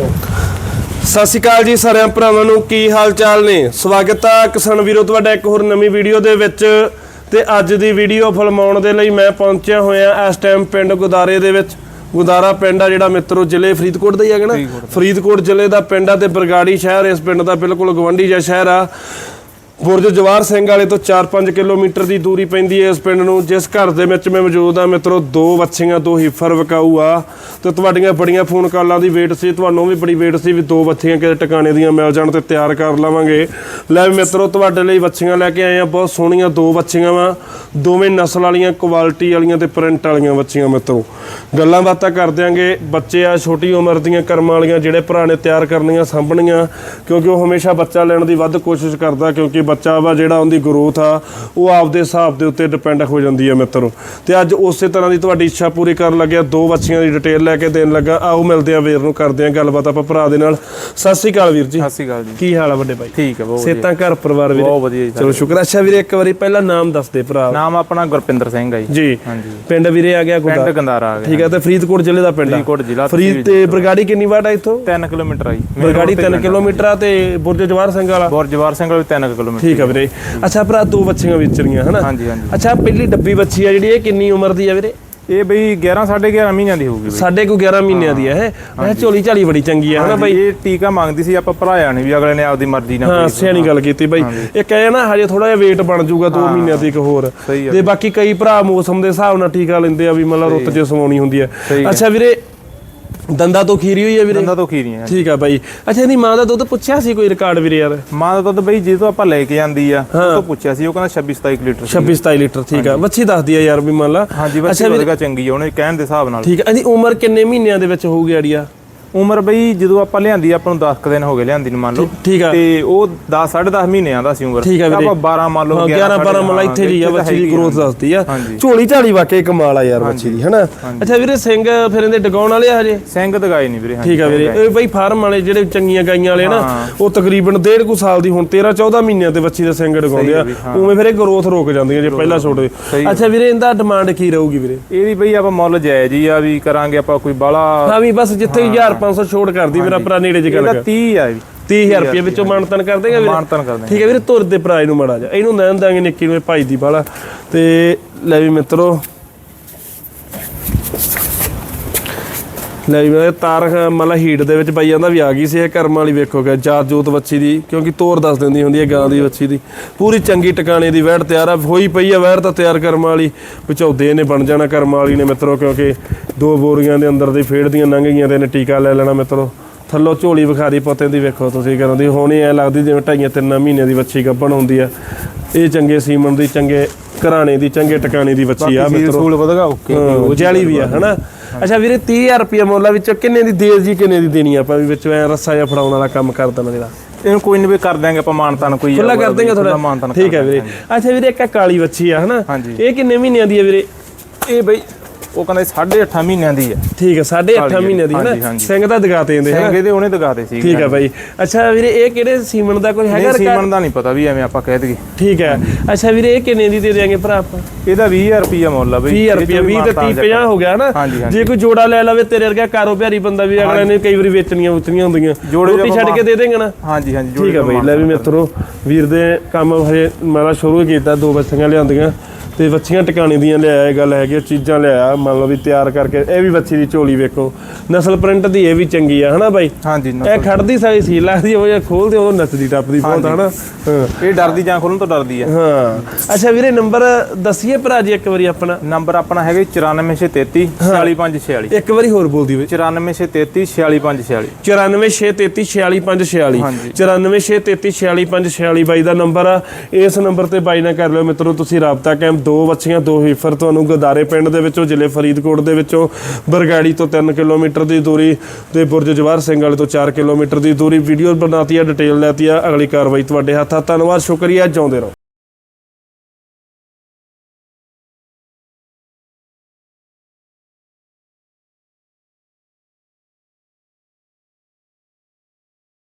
ਸਤਿ ਸ਼੍ਰੀ ਅਕਾਲ ਜੀ ਸਾਰਿਆਂ ਭਰਾਵਾਂ ਨੂੰ ਕੀ ਹਾਲ ਚਾਲ ਨੇ? ਸਵਾਗਤ ਆ ਕਿਸਾਨ ਵੀਰੋ ਤੁਹਾਡਾ ਇੱਕ ਹੋਰ ਨਵੀਂ ਵੀਡੀਓ ਦੇ ਵਿੱਚ। ਤੇ ਅੱਜ ਦੀ ਵੀਡੀਓ ਫਿਲਮਾਉਣ ਦੇ ਲਈ ਮੈਂ ਪਹੁੰਚਿਆ ਹੋਇਆ ਇਸ ਟਾਈਮ ਪਿੰਡ ਗੁਦਾਰੇ ਦੇ ਵਿੱਚ। ਗੁਦਾਰਾ ਪਿੰਡ ਆ ਜਿਹੜਾ ਮਿੱਤਰੋ ਜ਼ਿਲ੍ਹੇ ਫਰੀਦਕੋਟ ਦਾ ਹੀ ਹੈਗਾ ਨਾ? ਫਰੀਦਕੋਟ। ਜ਼ਿਲ੍ਹੇ ਦਾ ਪਿੰਡ ਆ ਤੇ ਬਰਗਾੜੀ ਸ਼ਹਿਰ ਇਸ ਪਿੰਡ ਦਾ ਬਿਲਕੁਲ ਗਵੰਡੀ ਜਿਹਾ ਸ਼ਹਿਰ ਆ। ਬੁਰਜ ਜਵਾਰ ਸਿੰਘ ਵਾਲੇ ਤੋਂ 4-5 ਕਿਲੋਮੀਟਰ ਦੀ ਦੂਰੀ ਪੈਂਦੀ ਹੈ ਇਸ ਪਿੰਡ ਨੂੰ, ਜਿਸ ਘਰ ਦੇ ਵਿੱਚ ਮੈਂ ਮੌਜੂਦ ਆ ਮਿੱਤਰੋ, ਦੋ ਬੱਚੀਆਂ ਦੋ ਹੀਫਰ ਵਿਕਾਊ ਆ ਤੇ ਤੁਹਾਡੀਆਂ ਬੜੀਆਂ ਫੋਨ ਕਾਲਾਂ ਦੀ ਵੇਟ ਸੀ, ਤੁਹਾਨੂੰ ਵੀ ਬੜੀ ਵੇਟ ਸੀ ਵੀ ਦੋ ਬੱਚੀਆਂ ਕਿਤੇ ਟਿਕਾਣੇ ਦੀਆਂ ਮਿਲ ਜਾਣ ਤੇ ਤਿਆਰ ਕਰ ਲਵਾਂਗੇ। ਲੈ ਵੀ ਮਿੱਤਰੋ, ਤੁਹਾਡੇ ਲਈ ਬੱਚੀਆਂ ਲੈ ਕੇ ਆਏ ਆ ਬਹੁਤ ਸੋਹਣੀਆਂ ਦੋ ਬੱਚੀਆਂ ਵਾ। ਦੋਵੇਂ ਨਸਲ ਵਾਲੀਆਂ ਕੁਆਲਿਟੀ ਵਾਲੀਆਂ ਤੇ ਪ੍ਰਿੰਟ ਵਾਲੀਆਂ ਬੱਚੀਆਂ ਮਿੱਤਰੋ। ਗੱਲਾਂ ਬਾਤਾਂ ਕਰ ਦਿਆਂਗੇ। ਬੱਚੇ ਆ, ਛੋਟੀ ਉਮਰ ਦੀਆਂ ਕਰਮਾਂ ਵਾਲੀਆਂ, ਜਿਹੜੇ ਭਰਾ ਨੇ ਤਿਆਰ ਕਰਨੀਆਂ ਸਾਂਭਣੀਆਂ, ਕਿਉਂਕਿ ਉਹ ਹਮੇਸ਼ਾ ਬੱਚਾ ਲੈਣ ਦੀ ਵੱਧ ਕੋਸ਼ਿਸ਼ ਕਰਦਾ, ਕਿਉਂਕਿ ਬੱਚਾ ਵਾ ਜਿਹੜਾ ਉਹਦੀ ਗਰੋਥ ਆ ਉਹ ਆਪਦੇ ਹਿਸਾਬ ਦੇ ਉੱਤੇ ਡਿਪੈਂਡ ਹੋ ਜਾਂਦੀ ਹੈ ਮਿੱਤਰੋ। ਤੇ ਅੱਜ ਉਸੇ ਤਰ੍ਹਾਂ ਦੀ ਤੁਹਾਡੀ ਇੱਛਾ ਪੂਰੀ ਕਰਨ ਲੱਗਿਆ ਦੋ ਬੱਚੀਆਂ ਦੀ ਡਿਟੇਲ ਲੈ ਕੇ ਦੇਣ ਲੱਗਾ। ਆਓ ਮਿਲਦੇ ਆ ਵੀਰ ਨੂੰ ਕਰਦੇ ਆ ਗੱਲਬਾਤ ਆਪਾਂ ਭਰਾ ਦੇ ਨਾਲ। ਸਤਿ ਸ੍ਰੀ ਅਕਾਲ ਵੀਰ ਜੀ। ਸਤਿ ਸ਼੍ਰੀ ਅਕਾਲ ਜੀ। ਕੀ ਹਾਲ ਆ ਵੱਡੇ ਭਾਈ? ਠੀਕ ਹੈ ਬਹੁਤ ਵਧੀਆ। ਸੇਤਾਂ ਘਰ ਪਰਿਵਾਰ ਵੀਰੇ? ਬਹੁਤ ਵਧੀਆ ਜੀ ਚਲੋ ਸ਼ੁਕਰ ਅੱਛਾ ਵੀਰੇ ਇੱਕ ਵਾਰੀ ਪਹਿਲਾਂ ਨਾਮ ਦੱਸ ਦੇ ਭਰਾ। ਨਾਮ ਆਪਣਾ ਗੁਰਪਿੰਦਰ ਸਿੰਘ ਹੈ ਜੀ। ਜੀ। ਹਾਂਜੀ। ਪਿੰਡ ਵੀਰੇ ਆ ਗਿਆ ਗੁਰਦਾ ਪਿੰਡ ਗੰਦਾਰਾ ਆ ਗਿਆ ਠੀਕ ਹੈ ਤੇ ਫਰੀਦਕੋਟ ਜ਼ਿਲ੍ਹੇ ਦਾ ਪਿੰਡ ਆ। ਫਰੀਦਕੋਟ ਜ਼ਿਲ੍ਹਾ ਫਰੀਦ ਤੇ ਬਰਗਾੜੀ ਕਿੰਨੀ ਵਾਟ ਆ ਇੱਥੋਂ? 3 ਕਿਲੋਮੀਟਰ ਆ ਜੀ। ਬਰਗਾੜੀ 3 ਕਿਲੋਮੀਟਰ ਆ ਤੇ ਬੁਰਜ ਜਵਾਰ ਸਿੰਘ ਵਾਲਾ? ਬੋਰਜਵਾਰ ਸਿੰਘ ਵਾਲੀ 3 ਕਿਲੋਮੀਟਰ ਠੀਕ ਆ ਵੀਰੇ। ਅੱਛਾ ਭਰਾ ਦੋ ਬੱਚੀਆਂ ਵਿਚਰੀਆਂ ਹਨਾ? ਹਾਂਜੀ ਹਾਂਜੀ। ਅੱਛਾ ਪਹਿਲੀ ਡੱਬੀ ਬੱਚੀ ਆ ਜਿਹੜੀ ਇਹ ਕਿੰਨੀ ਉਮਰ ਦੀ ਆ ਵੀਰੇ? ਇਹ ਬਈ 11 11.5 ਮਹੀਨਿਆਂ ਦੀ ਹੋਊਗੀ ਬਈ। ਸਾਡੇ ਕੋ 11 ਮਹੀਨਿਆਂ ਦੀ ਆ ਇਹ ਇਹ ਝੋਲੀ ਝਾਲੀ ਬੜੀ ਚੰਗੀ ਆ ਹਨਾ ਹਾਂਜੀ, ਇਹ ਟੀਕਾ ਮੰਗਦੀ ਸੀ ਆਪਾਂ ਭਰਾਇਆ ਨਹੀਂ ਵੀ ਅਗਲੇ ਨੇ ਆਪਦੀ ਮਰਜ਼ੀ ਨਾਲ ਹਾਂ ਸਿਆਣੀ ਗੱਲ ਕੀਤੀ ਬਾਈ। ਇਹ ਕਹੇ ਨਾ ਹਜੇ ਥੋੜਾ ਜਿਹਾ weight ਬਣ ਜਾਊਗਾ 2 ਮਹੀਨਿਆਂ ਤੱਕ ਹੋਰ। ਸਹੀ ਆ ਤੇ ਬਾਕੀ ਕਈ ਭਰਾ ਮੌਸਮ ਦੇ ਹਿਸਾਬ ਨਾਲ ਟੀਕਾ ਲੈਂਦੇ ਆ ਵੀ ਮਤਲਬ ਰੁੱਤ 'ਚ ਸਵਾਉਣੀ ਹੁੰਦੀ ਆ। ਅੱਛਾ ਵੀਰੇ ਦੰਦਾਂ ਤੋਂ ਖੀਰੀ ਹੋਈ ਆ ਵੀਰੇ? ਦੰਦਾਂ ਤੋਂ ਖੀਰੀਆਂ ਠੀਕ ਆ ਬਾਈ। ਅੱਛਾ ਇਹਦੀ ਮਾਂ ਦਾ ਦੁੱਧ ਪੁੱਛਿਆ ਸੀ ਕੋਈ ਰਿਕਾਰਡ ਵੀਰੇ ਯਾਰ? ਮਾਂ ਦਾ ਦੁੱਧ ਬਈ ਜੇ ਤੋਂ ਆਪਾਂ ਲੈ ਕੇ ਜਾਂਦੀ ਆ ਉਹ ਤੋਂ ਪੁੱਛਿਆ ਸੀ ਉਹ ਕਹਿੰਦਾ 26 27 ਲੀਟਰ ਸੀ। 26 27 ਲੀਟਰ ਠੀਕ ਆ। ਵੱਛੀ ਦੱਸਦੀ ਆ ਯਾਰ ਵੀ ਮੰਨ ਲਾ। ਹਾਂਜੀ ਬਸ ਵਧਗਾ ਚੰਗੀ ਆ ਉਹਨੇ ਕਹਿਣ ਦੇ ਹਿਸਾਬ ਨਾਲ। ਠੀਕ ਆ। ਇਹਦੀ ਉਮਰ ਕਿੰਨੇ ਮਹੀਨਿਆਂ ਦੇ ਵਿੱਚ ਹੋਊਗੀ ਆੜੀਆ? ਉਮਰ ਬਈ ਜਦੋਂ ਆਪਾਂ ਲਿਆਂਦੀ ਆਪਾਂ ਨੂੰ 10 ਦਿਨ ਹੋ ਗਏ ਲਿਆਂਦੀ ਨੂੰ ਮੰਨ ਲਓ। ਠੀਕ ਆ। ਤੇ ਉਹ 10 10.5 ਮਹੀਨਿਆਂ ਦਾ ਸੀ ਉਮਰ। ਆਪਾਂ 12 ਮੰਨ ਲਓ 11 12 ਮਲਾ ਇੱਥੇ ਜੀ ਆ ਬੱਚੀ ਦੀ ਗਰੋਥ ਦੱਸਦੀ ਆ। ਝੋਲੀ ਝਾਲੀ ਵਾਕਈ ਕਮਾਲ ਆ ਯਾਰ ਬੱਚੀ ਦੀ ਹਨਾ? ਅੱਛਾ ਵੀਰੇ ਸਿੰਘ ਫਿਰ ਇਹਦੇ ਡਗਾਉਣ ਵਾਲੇ ਆ ਹਜੇ? ਸਿੰਘ ਦਗਾਈ ਨਹੀਂ ਵੀਰੇ ਠੀਕ ਆ ਵੀਰੇ। ਇਹ ਬਈ ਫਾਰਮ ਵਾਲੇ ਜਿਹੜੇ ਚੰਗੀਆਂ ਗਾਈਆਂ ਵਾਲੇ ਨਾ ਉਹ ਤਕਰੀਬਨ ਡੇਢ ਕੁ ਸਾਲ ਦੀ ਹੁਣ 13 14 ਮਹੀਨਿਆਂ ਤੇ ਬੱਚੀ ਦਾ ਸਿੰਘ ਡਗਾਉਂਦੇ ਆ। ਉਵੇਂ ਫਿਰ ਇਹ ਗਰੋਥ ਰੁਕ ਜਾਂਦੀਆਂ ਜੇ ਪਹਿਲਾਂ ਛੋਟੇ। ਅੱਛਾ ਵੀਰੇ ਇਹਦਾ ਡਿਮਾਂਡ ਕੀ ਰਹੂਗੀ ਵੀਰੇ? ਇਹਦੀ ਬਈ ਆਪਾਂ ਮੁੱਲ ਜਾਇਜ਼ ਹੀ ਆ ਵੀ ਕਰਾਂਗੇ ਆਪਾਂ ਕੋਈ ਬਾਲਾ ਹਾਂ ਵੀ ਬਸ ਜਿੱਥੇ 1500 ਛੋੜ ਕਰਦੀ ਮੇਰਾ ਭਰਾ ਨੇੜੇ ਚ ਗੱਲ ਕਰ। 30 ਆ ਵੀ। 30000 ਰੁਪਏ ਵਿੱਚੋਂ ਮਾਨਤਨ ਕਰ ਦੇਗਾ ਵੀਰੇ? ਮਾਨਤਨ ਕਰਦੇ ਠੀਕ ਹੈ ਵੀਰੇ ਤੁਰ ਦੇ ਭਰਾ ਇਹਨੂੰ ਮੜਾ ਜਾ ਇਹਨੂੰ ਨੈਣ ਦਾਂਗੇ ਨਿੱਕੀ ਨੂੰ ਭਾਈ ਦੀ ਬਾਲਾ। ਤੇ ਲੈ ਵੀ ਮਿੱਤਰੋ ਲੈ ਵੀ ਮੇਰੇ ਤਾਰ ਮਤਲਬ ਹੀਟ ਦੇ ਵਿੱਚ ਪਾਈ ਜਾਂਦਾ, ਵੀ ਆ ਗਈ ਸੀ ਇਹ ਕਰਮ ਵਾਲੀ ਵੇਖੋ ਕਿ ਜਾਤ ਜੋਤ ਬੱਚੀ ਦੀ, ਕਿਉਂਕਿ ਤੋਰ ਦੱਸ ਦਿੰਦੀ ਹੁੰਦੀ ਹੈ ਗਾਂ ਦੀ ਬੱਚੀ ਦੀ। ਪੂਰੀ ਚੰਗੀ ਟਿਕਾਣੇ ਦੀ ਵਹਿੜ ਤਿਆਰ ਆ, ਹੋਈ ਪਈ ਆ ਵਹਿੜ ਤਾਂ ਤਿਆਰ ਕਰਮ ਵਾਲੀ। ਵਿਚੌਦੇ ਨੇ ਬਣ ਜਾਣਾ ਕਰਮ ਵਾਲੀ ਨੇ ਮਿੱਤਰੋ, ਕਿਉਂਕਿ ਦੋ ਬੋਰੀਆਂ ਦੇ ਅੰਦਰ ਦੀ ਫੇੜ ਦੀਆਂ ਲੰਘ ਗਈਆਂ ਤੇ ਇਹਨੇ ਟੀਕਾ ਲੈ ਲੈਣਾ ਮਿੱਤਰੋ। ਥੱਲੋਂ ਝੋਲੀ ਵਿਖਾਰੀ ਪੋਤੇ ਦੀ, ਵੇਖੋ ਤੁਸੀਂ ਕਹਿੰਦੇ ਹੋਣੀ ਐ ਲੱਗਦੀ ਜਿਵੇਂ ਢਾਈਆਂ ਤਿੰਨਾਂ ਮਹੀਨਿਆਂ ਦੀ ਬੱਚੀ ਗੱਭਣ ਹੁੰਦੀ ਆ। ਇਹ ਚੰਗੇ ਸੀਮਨ ਦੀ, ਚੰਗੇ ਘਰਾਣੇ ਦੀ ਚੰਗੇ ਟਿਕਾਣੇ ਦੀ ਬੱਚੀ ਆ ਮਿੱਤਰੋ। ਸੂਲ ਵਧਗਾ ਓਕੇ ਹਾਂ, ਜਾਲੀ ਵੀ ਆ ਹਨਾ? ਅੱਛਾ ਵੀਰੇ 30000 ਰੁਪਏ ਮੁੱਲਾ ਵਿੱਚੋਂ ਕਿੰਨੇ ਦੀ ਦੇਰ ਜੀ ਕਿੰਨੇ ਦੀ ਦੇਣੀ ਆਪਾਂ ਵੀ ਵਿੱਚੋਂ ਐ ਰੱਸਾ ਜਿਹਾ ਫੜਾਉਣ ਵਾਲਾ ਕੰਮ ਕਰ ਦੇਣਾ ਜਿਹੜਾ? ਇਹਨੂੰ ਕੋਈ ਨਹੀਂ ਵੀ ਕਰ ਦਿਆਂਗੇ ਆਪਾਂ ਮਾਨਤਨ ਕੋਈ ਖੁੱਲਾ ਕਰ ਦੇਂਗੇ ਥੋੜਾ ਮਾਨਤਨ ਠੀਕ ਹੈ ਵੀਰੇ। ਅੱਛਾ ਵੀਰੇ ਇੱਕ ਕਾਲੀ ਬੱਚੀ ਆ ਹਨਾ। ਇਹ ਕਿੰਨੇ ਮਹੀਨਿਆਂ ਦੀ ਆ ਵੀਰੇ? ਇਹ ਬਈ ਉਹ ਕਹਿੰਦੇ 8.5 ਮਹੀਨਿਆਂ ਦੀ ਆ ਠੀਕ ਹੈ 8.5 ਮਹੀਨਿਆਂ ਦੀ ਹਾਂਜੀ, ਹਨਾ? ਹਾਂਜੀ। ਸਿੰਘ ਤਾਂ ਦਿਖਾਤੇ ਜਾਂਦੇ ਹਨਾ? ਸਿੰਘ ਇਹਦੇ ਉਹਨੇ ਦਗਾਤੇ ਸੀ। ਠੀਕ ਹੈ ਬਾਈ। ਅੱਛਾ ਵੀਰੇ ਇਹ ਕਿਹੜੇ ਸੀਮਨ ਦਾ ਕੋਈ ਹੈਗਾ ਨਹੀਂ ਰਿਕਾਰਡ ਸੀਮਨ ਦਾ ਨਹੀਂ ਪਤਾ ਵੀ ਐਵੇਂ ਆਪਾਂ ਕਹਿ ਦਈਏ। ਠੀਕ ਹੈ। ਅੱਛਾ ਵੀਰੇ ਇਹ ਕਿੰਨੇ ਦੀ ਦੇ ਦੇਾਂਗੇ ਭਰਾ ਆਪਾਂ? ਇਹਦਾ 20000 ਰੁਪਿਆ ਮੁੱਲ ਆ ਬਈ। 20000 ਰੁਪਏ 20 ਤੇ 30 50 ਹੋ ਗਿਆ ਨਾ ਹਾਂਜੀ, ਹਾਂਜੀ। ਜੇ ਕੋਈ ਜੋੜਾ ਲੈ ਲਵੇ ਤੇਰੇ ਵਰਗਾ ਕਾਰੋਬਾਰੀ ਬੰਦਾ ਵੀ ਅਗਲੇ ਨੇ ਕਈ ਵਾਰੀ ਵੇਚਣੀਆਂ ਉਤਰੀਆਂ ਹੁੰਦੀਆਂ। ਜੋੜੇ ਰੋਟੀ ਛੱਡ ਕੇ ਦੇ ਦੇਂਗੇ ਨਾ? ਹਾਂਜੀ ਹਾਂਜੀ ਠੀਕ ਹੈ ਬਾਈ ਲੈ ਵੀ ਮਿੱਤਰੋ ਵੀਰ ਦੇ ਕੰਮ ਹਜੇ ਮਾਰਾ ਸ਼ੁਰੂ ਕੀਤਾ ਦੋ ਬੱਚੀਆਂ ਲਿਆਂਦੀਆਂ ਤੇ ਬੱਚੀਆਂ ਟਿਕਾਣੇ ਦੀਆਂ ਲਿਆਇਆ ਇਹ ਗੱਲ ਹੈਗੀ ਚੀਜ਼ਾਂ ਲਿਆਇਆ ਮੰਨ ਲਓ ਵੀ ਤਿਆਰ ਕਰਕੇ ਇਹ ਵੀ ਬੱਚੀ ਦੀ ਝੋਲੀ ਵੇਖੋ। ਨਸਲ ਪ੍ਰਿੰਟ ਦੀ ਇਹ ਵੀ ਚੰਗੀ ਆ ਹਨਾ ਬਾਈ? ਹਾਂਜੀ ਇਹ ਖੜਦੀ ਸਾਈ ਸੀ ਲੱਗਦੀ ਉਹ ਜੇ ਖੋਲਦੇ ਉਹ ਨੱਚਦੀ ਟੱਪਦੀ ਬਹੁਤ ਹਨਾ? ਇਹ ਡਰਦੀ ਜਾਂ ਖੋਲਣ ਤੋਂ ਡਰਦੀ ਆ। ਹਾਂ। ਅੱਛਾ ਵੀਰੇ ਨੰਬਰ ਦੱਸੀਏ ਭਰਾ ਜੀ ਇੱਕ ਵਾਰੀ ਆਪਣਾ। ਨੰਬਰ ਆਪਣਾ ਹੈਗਾ 94633 46546 ਇੱਕ ਵਾਰੀ ਹੋਰ ਬੋਲਦੀ ਵੇ 94633 46546 9463346546 ਹਾਂਜੀ। 9463346546 ਬਾਈ ਦਾ ਨੰਬਰ ਆ। ਇਸ ਨੰਬਰ ਤੇ ਬਾਈ ਨਾਲ ਕਰ ਲਿਓ ਮਿੱਤਰੋ ਤੁਸੀਂ ਰਾਬਤਾ ਕਾਇਮ ਦੋ ਬੱਚੀਆਂ ਦੋ ਹੀਫਰ ਤੁਹਾਨੂੰ ਗਦਾਰੇ ਪਿੰਡ ਦੇ ਵਿੱਚੋਂ, ਜ਼ਿਲ੍ਹੇ ਫਰੀਦਕੋਟ ਦੇ ਵਿੱਚੋਂ, ਬਰਗਾੜੀ ਤੋਂ 3 ਕਿਲੋਮੀਟਰ ਦੀ ਦੂਰੀ ਤੇ ਬੁਰਜ ਜਵਾਹਰ ਸਿੰਘ ਵਾਲੇ ਤੋਂ 4 ਕਿਲੋਮੀਟਰ ਦੀ ਦੂਰੀ। ਵੀਡੀਓ ਬਣਾਤੀ ਆ ਡਿਟੇਲ ਲੈਤੀ ਆ ਅਗਲੀ ਕਾਰਵਾਈ ਤੁਹਾਡੇ ਹੱਥ। ਆ ਧੰਨਵਾਦ, ਸ਼ੁਕਰੀਆ, ਜਿਉਂਦੇ ਰਹੋ।